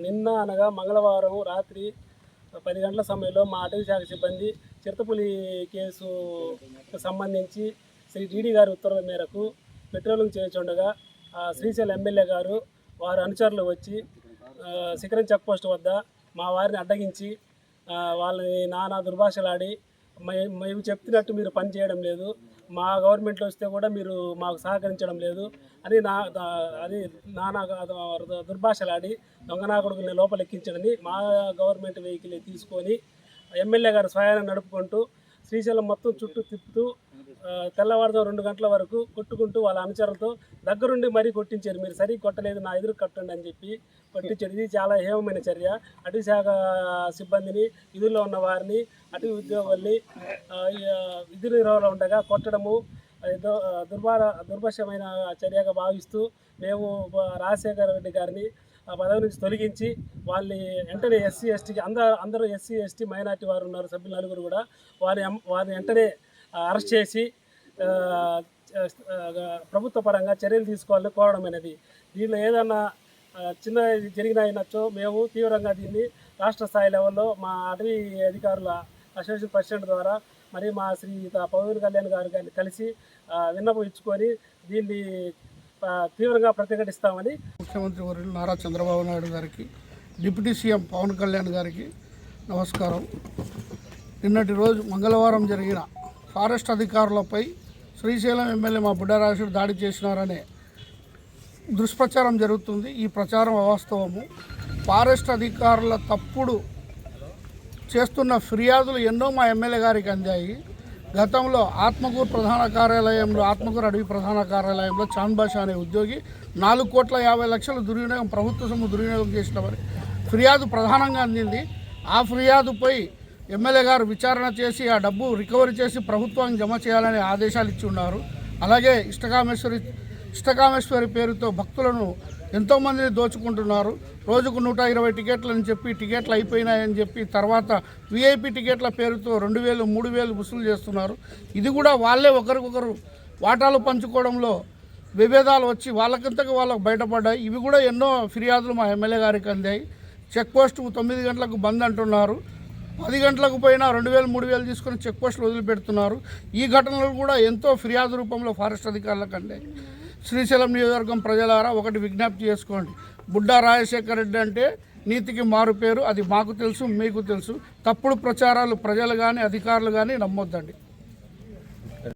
నిన్న అనగా మంగళవారం రాత్రి పది గంటల సమయంలో మా అటవీ శాఖ సిబ్బంది చిరుతపులి కేసు సంబంధించి శ్రీ డీడీ గారి ఉత్తర్వుల మేరకు పెట్రోలింగ్ చేయుచుండగా శ్రీశైలం ఎమ్మెల్యే గారు వారి అనుచరులు వచ్చి శిఖరం చెక్ పోస్ట్ వద్ద మా వారిని అడ్డగించి వాళ్ళని నానా దుర్భాషలాడి మేము చెప్తున్నట్టు మీరు పని చేయడం లేదు. మా గవర్నమెంట్లో వస్తే కూడా మీరు మాకు సహకరించడం లేదు అని నా అది నానా దుర్భాషలాడి దొంగనా కొడుకుని లోపలెక్కించడని మా గవర్నమెంట్ వెహికల్ తీసుకొని ఎమ్మెల్యే గారు స్వయాన్ని నడుపుకుంటూ శ్రీశైలం మొత్తం చుట్టూ తిప్పుతూ తెల్లవారుతో రెండు గంటల వరకు కొట్టుకుంటూ వాళ్ళ అనుచరులతో దగ్గరుండి మరీ కొట్టించారు. మీరు సరిగ్గా కొట్టలేదు నా ఎదురు కట్టండి అని చెప్పి కొట్టించారు. ఇది చాలా హేమమైన చర్య. అటు శాఖ సిబ్బందిని విధుల్లో ఉన్న వారిని అటు ఉద్యోగుల్ని విధుల నిర్వహణలో ఉండగా కొట్టడము దుర్భార దుర్భషమైన చర్యగా భావిస్తూ మేము రాజశేఖర రెడ్డి గారిని ఆ పదవి నుంచి తొలగించి వాళ్ళని వెంటనే ఎస్సీ ఎస్టీకి అందరూ అందరూ ఎస్సీ ఎస్టీ మైనార్టీ వారు ఉన్నారు సభ్యులు నలుగురు కూడా. వారి వారిని వెంటనే అరెస్ట్ చేసి ప్రభుత్వ పరంగా చర్యలు తీసుకోవాలని కోరడం అనేది. దీనిలో ఏదన్నా చిన్న జరిగినాయినచ్చో మేము తీవ్రంగా దీన్ని రాష్ట్ర స్థాయి లెవెల్లో మా అటవీ అధికారుల అసోసియేషన్ ప్రెసిడెంట్ ద్వారా మరి మా శ్రీ పవన్ కళ్యాణ్ గారు గారిని కలిసి విన్నపం ఇచ్చుకొని దీన్ని తీవ్రంగా ప్రతిఘటిస్తామని ముఖ్యమంత్రి వర్యులు నారా చంద్రబాబు నాయుడు గారికి డిప్యూటీ సీఎం పవన్ కళ్యాణ్ గారికి నమస్కారం. నిన్నటి రోజు మంగళవారం జరిగిన ఫారెస్ట్ అధికారులపై శ్రీశైలం ఎమ్మెల్యే మా బుడ్డరాజు దాడి చేసినారనే దుష్ప్రచారం జరుగుతుంది. ఈ ప్రచారం అవాస్తవము. ఫారెస్ట్ అధికారుల తప్పుడు చేస్తున్న ఫిర్యాదులు ఎన్నో మా ఎమ్మెల్యే గారికి అందాయి. గతంలో ఆత్మకూరు ప్రధాన కార్యాలయంలో ఆత్మకూరు అడవి ప్రధాన కార్యాలయంలో చాంద్ అనే ఉద్యోగి నాలుగు కోట్ల యాభై లక్షల దుర్వినియోగం ప్రభుత్వ సొమ్ము దుర్వినియోగం చేసిన వారి. ఫిర్యాదు ప్రధానంగా అందింది. ఆ ఫిర్యాదుపై ఎమ్మెల్యే గారు విచారణ చేసి ఆ డబ్బు రికవరీ చేసి ప్రభుత్వానికి జమ చేయాలని ఆదేశాలు ఇచ్చి ఉన్నారు. అలాగే ఇష్టకామేశ్వరి ఇష్టకామేశ్వరి పేరుతో భక్తులను ఎంతోమందిని దోచుకుంటున్నారు. రోజుకు నూట ఇరవై టికెట్లు అని చెప్పి టికెట్లు అయిపోయినాయని చెప్పి తర్వాత విఐపి టికెట్ల పేరుతో రెండు వేలు మూడు వేలు వసూలు చేస్తున్నారు. ఇది కూడా వాళ్ళే ఒకరికొకరు వాటాలు పంచుకోవడంలో విభేదాలు వచ్చి వాళ్ళకంతకు వాళ్ళకు బయటపడ్డాయి. ఇవి కూడా ఎన్నో ఫిర్యాదులు మా ఎమ్మెల్యే గారికి అందాయి. చెక్ పోస్టు తొమ్మిది గంటలకు బంద్ అంటున్నారు. పది గంటలకు పోయినా రెండు వేలు మూడు వేలు తీసుకొని చెక్ పోస్టులు వదిలిపెడుతున్నారు. ఈ ఘటనలు కూడా ఎంతో ఫిర్యాదు రూపంలో ఫారెస్ట్ అధికారుల కంటే శ్రీశైలం నియోజకవర్గం ప్రజలారా ఒకటి విజ్ఞప్తి చేసుకోండి. బుడ్డా రాజశేఖర రెడ్డి అంటే నీతికి మారు పేరు అది మాకు తెలుసు మీకు తెలుసు. తప్పుడు ప్రచారాలు ప్రజలు కానీ అధికారులు కానీ నమ్మొద్దండి.